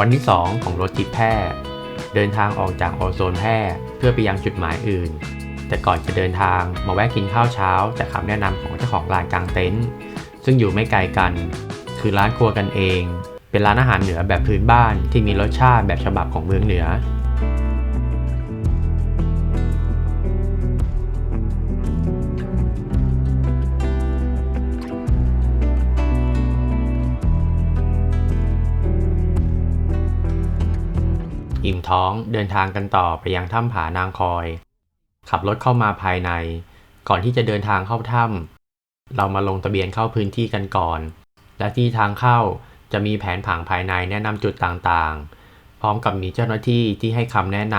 วันที่ 2 ของรถจิบแพร่เดินทางออกจากโอโซนแพร่เพื่อไปยังจุดหมายอื่น แต่ก่อนจะเดินทางมาแวะกินข้าวเช้าจากคำแนะนำของเจ้าของร้านกลางเต็นท์ซึ่งอยู่ไม่ไกลกัน คือร้านครัวกันเอง เป็นร้านอาหารเหนือแบบพื้นบ้านที่มีรสชาติแบบฉบับของเมืองเหนือ อิ่มท้องเดินทางกันต่อไปยังถ้ำผานางคอย ขับรถเข้ามาภายใน ก่อนที่จะเดินทางเข้าถ้ำเรามาลงทะเบียนเข้าพื้นที่กันก่อน และที่ทางเข้าจะมีแผนผังภายในแนะนำจุดต่างๆ พร้อมกับมีเจ้าหน้าที่ที่ให้คำแนะน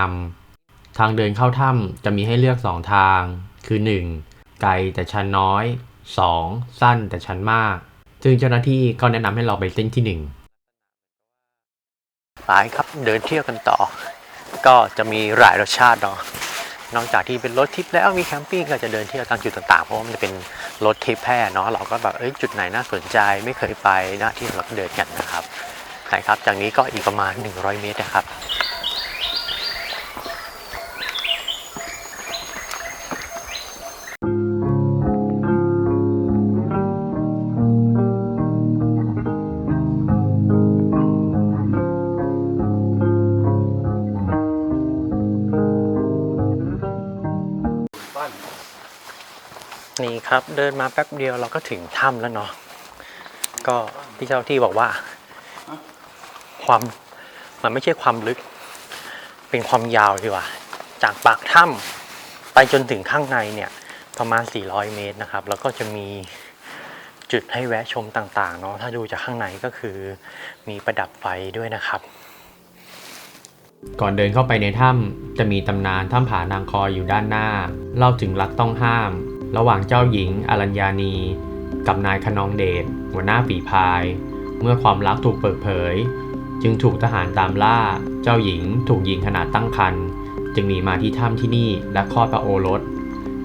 ำทางเดินเข้าถ้ำจะมีให้เลือก 2 ทาง คือ 1. ไกลแต่ชันน้อย 2. สั้นแต่ชันมาก ซึ่งเจ้าหน้าที่ก็แนะนำให้เราไปเส้นที่ 1 ไปครับเดินเที่ยวกันต่อ ก็จะมีหลายรสชาติเนาะนอกจากที่เป็นรถทิปแล้วมีแคมปิ้งก็จะเดินเที่ยวตามจุดต่างๆ เพราะว่ามันจะเป็นรถทิปแพร่เนาะเราก็แบบเอ้ยจุดไหนน่าสนใจไม่เคยไปนะที่เราก็เดินกันนะครับใช่ครับจากนี้ก็อีกประมาณ 100 เมตรนะครับ นี่ครับเดินมาแป๊บเดียวเราก็ถึงถ้ำแล้วเนาะก็พี่เจ้าที่บอกว่า ความมันไม่ใช่ความลึก เป็นความยาวดีกว่า จากปากถ้ำไปจนถึงข้างในเนี่ย ประมาณ 400 เมตรนะครับ แล้วก็จะมีจุดให้แวะชมต่างๆเนาะถ้าดูจากข้างในก็คือมีประดับไฟด้วยนะครับ ก่อนเดินเข้าไปในถ้ำจะมีตำนานถ้ำผานางคอยอยู่ด้านหน้า เล่าถึงรักต้องห้าม ระหว่างเจ้าหญิงอรัญญานี กับนายขนองเดชหัวหน้าฝีพาย เมื่อความรักถูกเปิดเผย จึงถูกทหารตามล่า เจ้าหญิงถูกยิงขนาดตั้งครรภ์จึงหนีมาที่ถ้ำที่นี่และคลอดพระโอรส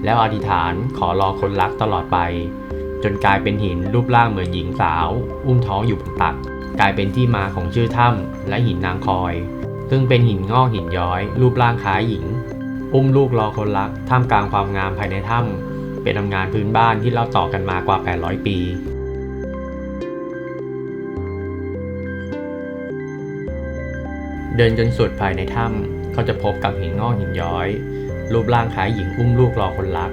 แล้วอธิษฐานขอรอคนรักตลอดไป จนกลายเป็นหินรูปร่างเหมือนหญิงสาว อุ้มท้องอยู่บนตัก กลายเป็นที่มาของชื่อถ้ำและหินนางคอย ซึ่งเป็นหินงอกหินย้อย รูปร่างคล้ายหญิง อุ้มลูกรอคนรักท่ามกลางความงามภายในถ้ำ เป็นทำงานพื้นบ้านที่เล่าต่อกันมากว่า 800 ปีเดินจนสุดภายในถ้ำก็จะพบกับหินงอกหินย้อย รูปร่างคล้ายหญิงอุ้มลูกรอคนรัก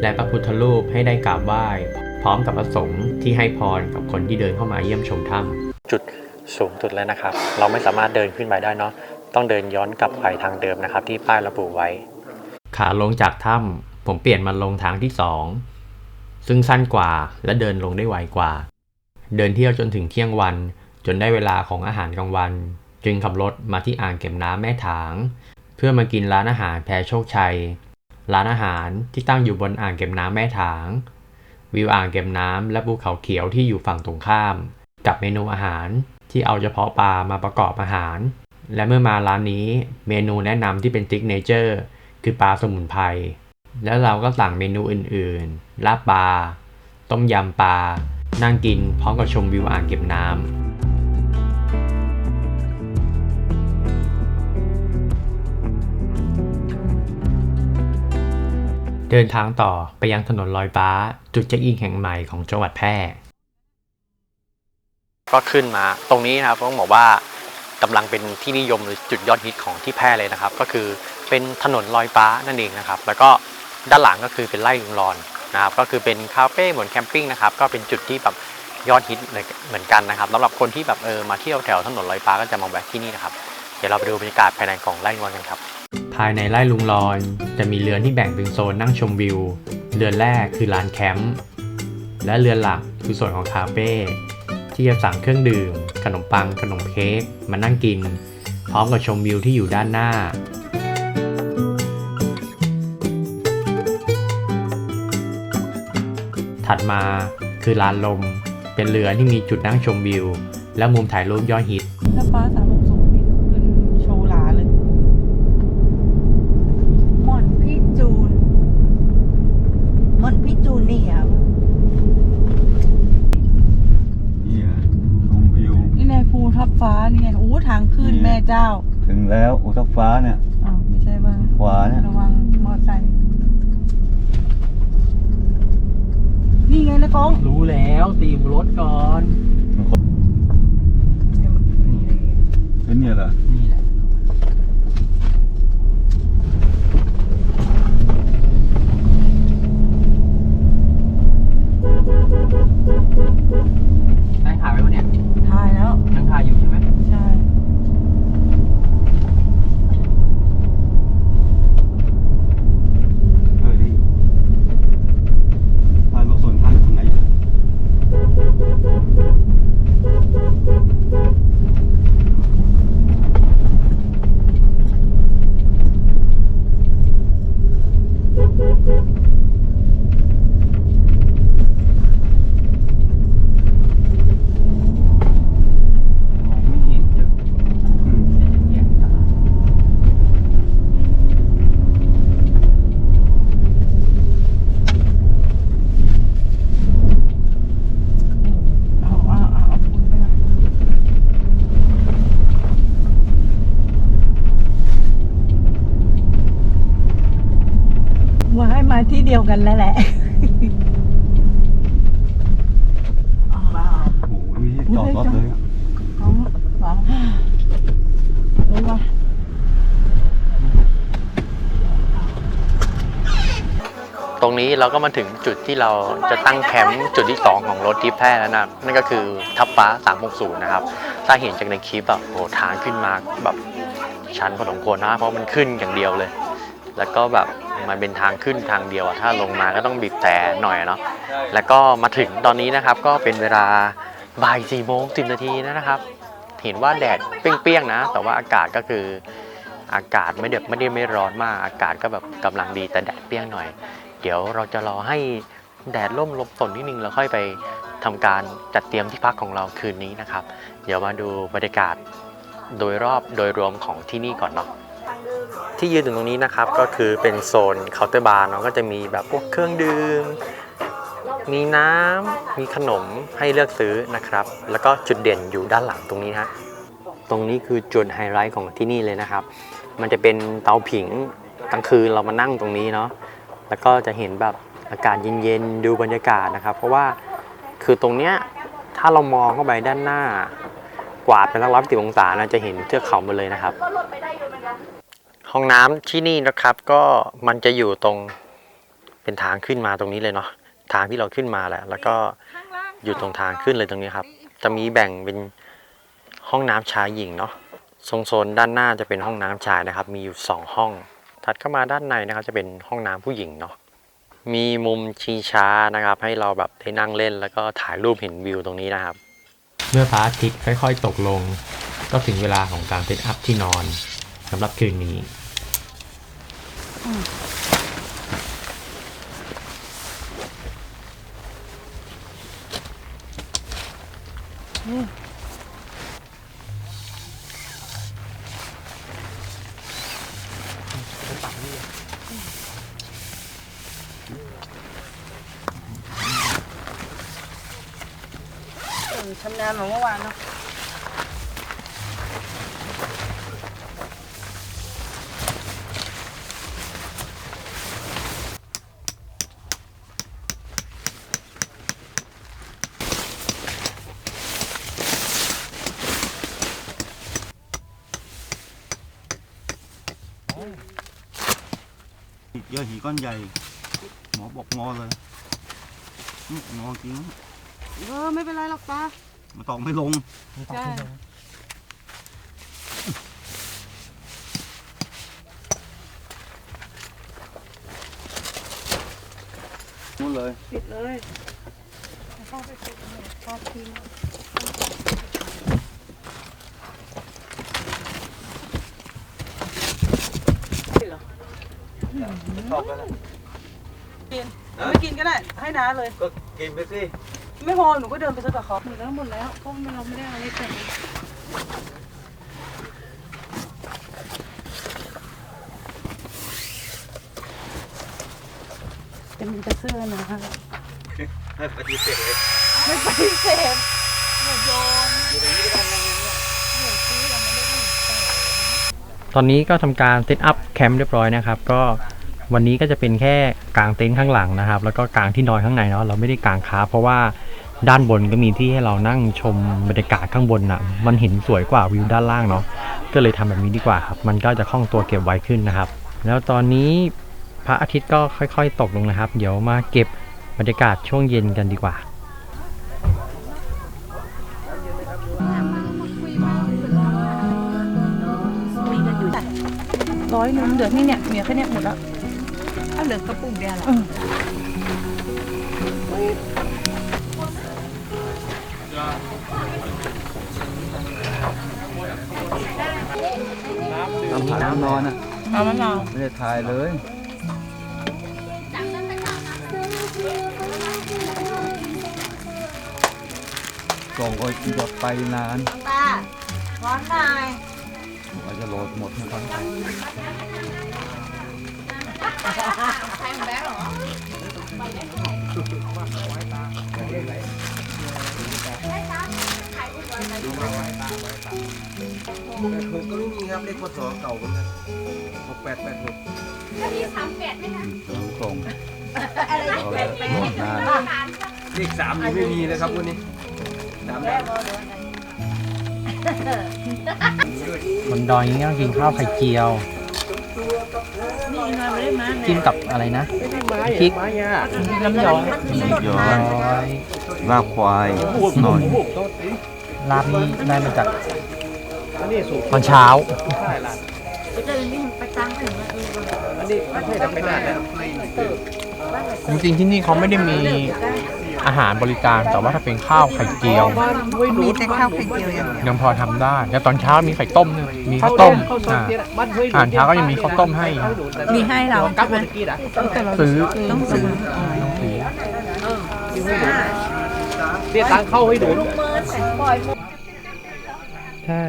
และพระพุทธรูปให้ได้กราบไหว้ พร้อมกับพระสงฆ์ที่ให้พรกับคนที่เดินเข้ามาเยี่ยมชมถ้ำจุดสูงสุดแล้วนะครับ เราไม่สามารถเดินขึ้นไปได้เนาะต้องเดินย้อนกลับไปทางเดิมนะครับ ที่ป้ายระบุไว้ ขาลงจากถ้ำ ผมเปลี่ยนมาลงทางที่สองซึ่งสั้นกว่าและเดินลงได้ไวกว่า เดินเที่ยวจนถึงเที่ยงวัน จนได้เวลาของอาหารกลางวัน จึงขับรถมาที่อ่างเก็บน้ำแม่ถาง เพื่อมากินร้านอาหารแพรโชคชัย ร้านอาหารที่ตั้งอยู่บนอ่างเก็บน้ำแม่ถาง วิวอ่างเก็บน้ำและภูเขาเขียวที่อยู่ฝั่งตรงข้าม กับเมนูอาหารที่เอาเฉพาะปลามาประกอบอาหาร และเมื่อมาร้านนี้เมนูแนะนำที่เป็นติ๊กเนเจอร์คือปลาสมุนไพร แล้วเราก็สั่งเมนูอื่นๆ ลาบปลา ต้มยำปลา นั่งกินพร้อมกับชมวิวอ่างเก็บน้ำเดินทางต่อไปยังถนนลอยฟ้า จุดเช็คอินแห่งใหม่ของจังหวัดแพร่ ก็ขึ้นมาตรงนี้นะครับต้องบอกว่ากำลังเป็นที่นิยมหรือจุดยอดฮิตของที่แพร่เลยนะครับ ก็คือเป็นถนนลอยฟ้านั่นเองนะครับ แล้วก็ ด้านหลังก็คือเป็นไร่ลุงรอนนะครับก็คือเป็นคาเฟ่เหมือนแคมปิ้งนะครับก็เป็นจุดที่แบบยอดฮิตเลยเหมือนกันนะครับสำหรับคนที่แบบเออมาเที่ยวแถวถนนลอยฟ้าก็จะมาแวะที่นี่นะครับเดี๋ยวเราไปดูบรรยากาศภายในของไร่ลุงรอนกันครับ ภายในไร่ลุงลอนจะมีเรือนที่แบ่งเป็นโซนนั่งชมวิว เรือนแรกคือลานแคมป์และเรือนหลักคือส่วนของคาเฟ่ที่จะสั่งเครื่องดื่ม ขนมปัง ขนมเค้กมานั่งกิน พร้อมกับชมวิวที่อยู่ด้านหน้า ถัดมาคือลานลม เป็นเรือที่มีจุดนั่งชมวิว และมุมถ่ายรูปยอดฮิต ถ้าฟ้าสามหกสูงนี่ขึ้นโชว์หลาเลยหม่อนพี่จูนหม่อนพี่จูนนี่อะนี่แหละชมวิว นี่ไงภูทับฟ้านี่ไงอู้ทางขึ้นนี่ แม่เจ้าถึงแล้วอุทักฟ้าเนี่ย อ้าวไม่ใช่ว่าขวาเนี่ย ระวังมอไซค์ นี่ไงนะกองรู้แล้วตีมรถก่อน เป็นเนี่ยเหรอ นี่แหละได้ถ่ายไว้ปะเนี่ย ถ่ายแล้ว ยังถ่ายอยู่ใช่ไหม ใช่ เออนี่ทางรถส่วนทางทางไหนเนี่ย มองไม่เห็นจะ อืม แยกตา เอาเอาเอาเอาปูนไปหน่อยว่าให้มาที่เดียวกั นแล้วแหละเอาเปล่าโอ้โหมีที่จอดรถเลยอะเอาเปล่ารู้ป่ะตรงนี้เราก็มาถึงจุดที่เราจะตั้งแคมป์จุดที่ 2 ของรถทิพแพร่แล้วนะนั่นก็คือทับฟ้า 360 นะครับ ถ้าเห็นจากในคลิปอะโอ้ทางขึ้นมาแบบชันพอสมควรนะเพราะมันขึ้นอย่างเดียวเลย แล้วก็แบบ มันเป็นทางขึ้นทางเดียวอะถ้าลงมาก็ต้องบีบแต่หน่อยเนาะแล้วก็มาถึงตอนนี้นะครับก็เป็นเวลาบ่ายสี่โมงสินาทีนะครับ เห็นว่าแดดเปรี้ยงๆนะ แต่ว่าอากาศก็คืออากาศไม่เดือดไม่ได้ไม่ร้อนมาก อากาศก็แบบกำลังดีแต่แดดเปรี้ยงหน่อย เดี๋ยวเราจะรอให้แดดร่มลมฝนนิดนึงแล้วค่อยไปทำการจัดเตรียมที่พักของเราคืนนี้นะครับ เดี๋ยวมาดูบรรยากาศโดยรอบโดยรวมของที่นี่ก่อนเนาะ ที่ยืนอยู่ตรงนี้นะครับก็คือเป็นโซนเคาน์เตอร์บาร์เนาะก็จะมีแบบพวกเครื่องดื่มมีน้ำมีขนมให้เลือกซื้อนะครับ แล้วก็จุดเด่นอยู่ด้านหลังตรงนี้ฮะตรงนี้คือจุดไฮไลท์ของที่นี่เลยนะครับ มันจะเป็นเตาผิงกลางคืนเรามานั่งตรงนี้เนาะแล้วก็จะเห็นแบบอากาศเย็นๆดูบรรยากาศนะครับ เพราะว่าคือตรงเนี้ยถ้าเรามองเข้าไปด้านหน้า กวาดไปสักร้อยสิบองศานะจะเห็นเทือกเขาหมดเลยนะครับ ห้องน้ำที่นี่นะครับ ก็มันจะอยู่ตรงเป็นทางขึ้นมาตรงนี้เลยเนาะทางที่เราขึ้นมาแหละ แล้วก็อยู่ตรงทางขึ้นเลยตรงนี้ครับ จะมีแบ่งเป็นห้องน้ำชายหญิงเนาะทรงโซนด้านหน้าจะเป็นห้องน้ำชายนะครับ มีอยู่สองห้อง ถัดเข้ามาด้านในนะครับ จะเป็นห้องน้ำผู้หญิงเนาะมีมุมชิงช้านะครับ ให้เราแบบได้นั่งเล่น แล้วก็ถ่ายรูปเห็นวิวตรงนี้นะครับ เมื่อพระอาทิตย์ค่อย ๆ ตกลง ก็ถึงเวลาของการเซตอัพที่นอนสำหรับคืนนี้ เออชำนาญเเมื่อวานเนาะเยอะหินก้อนใหญ่ หมอบอกงอเลยนี่งอจริงเออไม่เป็นไรหรอกป้ามาตอกไม่ลง ใช่นู่นเลย ปิดเลยเข้าไปปิดเลยพอทิ้ง ชอบกันนะกินไม่กินก็ได้ ให้น้าเลย ก็กินไปสิไม่พอหนูก็เดินไปซื้อกับเขาหมดแล้วหมดแล้วเพราะเราไม่ได้อะไรแต่งจะมีแต่เสื้อนะให้ปฏิเสธเลยไม่ไปเสพเดี๋ยวโดนเดี๋ยวซื้อตอนนี้ก็ทำการเซตอัพแคมป์เรียบร้อยนะครับ ก็ วันนี้ก็จะเป็นแค่กางเต็นท์ข้างหลังนะครับ แล้วก็กางที่นอนข้างในเนาะเราไม่ได้กางคาเพราะว่าด้านบนก็มีที่ให้เรานั่งชมบรรยากาศข้างบนอะ มันเห็นสวยกว่าวิวด้านล่างเนาะก็เลยทำแบบนี้ดีกว่าครับ มันก็จะคล่องตัวเก็บไว้ขึ้นนะครับ แล้วตอนนี้พระอาทิตย์ก็ค่อย ๆ ตกลงนะครับ เดี๋ยวมาเก็บบรรยากาศช่วงเย็นกันดีกว่าร้อยนึงเหลือนี่เนี่ยเหลือแค่เนี้ยหมดแล้ว ถ้าเหลือกระปุกเดียวเหรอน้ำผัดน้ำนอนอะเอามะนาวไม่ได้ถ่ายเลยกล่องก็จะไปนานตาร้อนหน่อยเราจะโหลดหมดนะครับ หกก็ไม่มีครับเลขพศเก่าเหมือนกันหกแปดแปดหกกล่องอะไรเราจะโหลดนานเลขสามยังไม่มีเลยครับวันนี้สามแล้วบนดอยนี้ต้องกินข้าวไข่เจียว นี่นายไม่ได้มากินกับอะไรนะพริกน้ำย้อยย้อย้อยลาบควายหน่อยลาบนี้ได้มาจากตอนเช้าจริงๆที่นี่เขาไม่ได้มี อาหารบริการแต่ว่าถ้าเป็นข้าวไข่เจียว มีแต่ข้าวไข่เจียวอย่างเดียวยังพอทำได้แต่ตอนเช้ามีไข่ต้มด้วยมีข้าวต้มอ่าอาหารเช้าก็ยังมีข้าวต้มให้มีให้เราใช่ไหมซื้อต้องซื้อต้องซื้อเรียกตังเข้าให้ดูใช่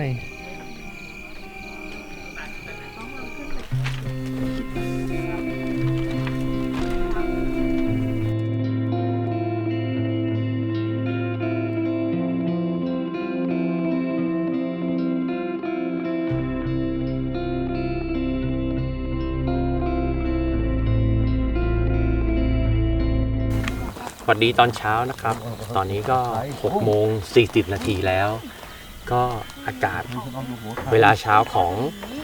วัสดีตอนเช้านะครับ ตอนนี้ก็6โมง40นาทีแล้ว ก็อากาศเวลาเช้าของ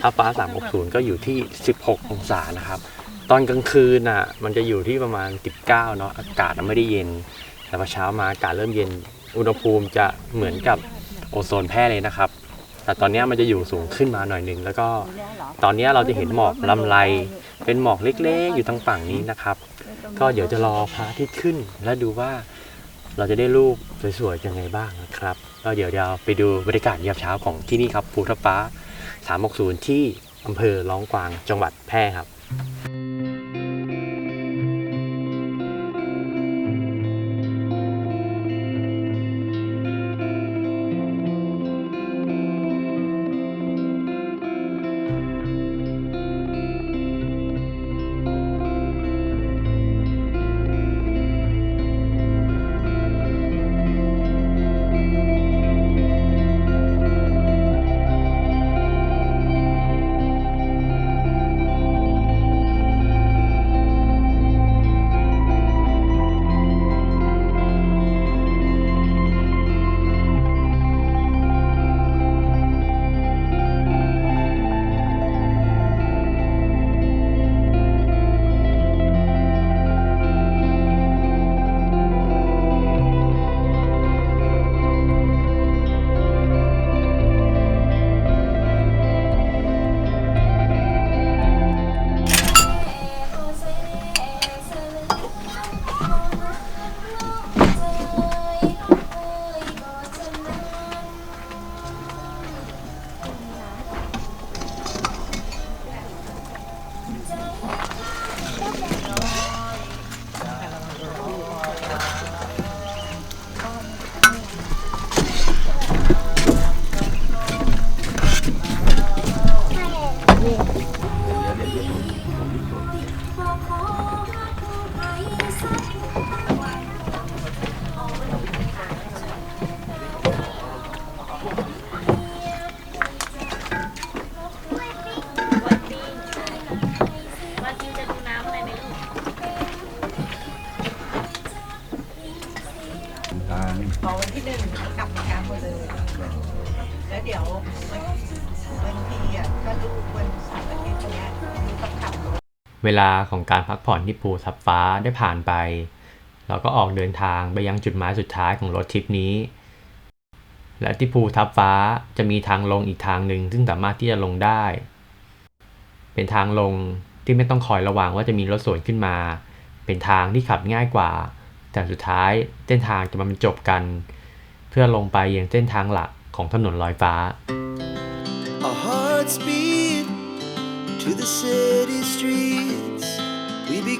ทัพฟ้า 360 ก็อยู่ที่ 16 องศานะครับ ตอนกลางคืนน่ะมันจะอยู่ที่ประมาณ 19 เนาะอากาศไม่ได้เย็น แต่พอเช้ามาอากาศเริ่มเย็น อุณหภูมิจะเหมือนกับโอโซนแพร่เลยนะครับ แต่ตอนนี้มันจะอยู่สูงขึ้นมาหน่อยหนึ่งแล้วก็ตอนนี้เราจะเห็นหมอกลำไร เป็นหมอกเล็กๆ อยู่ทางฝั่งนี้นะครับ ก็เดี๋ยวจะรอพระอาทิตย์ขึ้น แล้วดูว่าเราจะได้รูปสวยๆยังไงบ้างนะครับก็เดี๋ยวเราไปดูบรรยากาศยามเช้าของที่นี่ครับภูทับฟ้า 360 ที่อำเภอล้องกวางจังหวัดแพร่ครับ เวลาของการพักผ่อนที่ภูทับฟ้าได้ผ่านไป เราก็ออกเดินทางไปยังจุดหมายสุดท้ายของรถทริปนี้ และที่ภูทับฟ้าจะมีทางลงอีกทางหนึ่งซึ่งสามารถที่จะลงได้ เป็นทางลงที่ไม่ต้องคอยระวังว่าจะมีรถสวนขึ้นมา เป็นทางที่ขับง่ายกว่า แต่สุดท้ายเส้นทางจะมาบรรจบกัน เพื่อลงไปยังเส้นทางหลักของถนนลอยฟ้า Our hearts beat to the city street.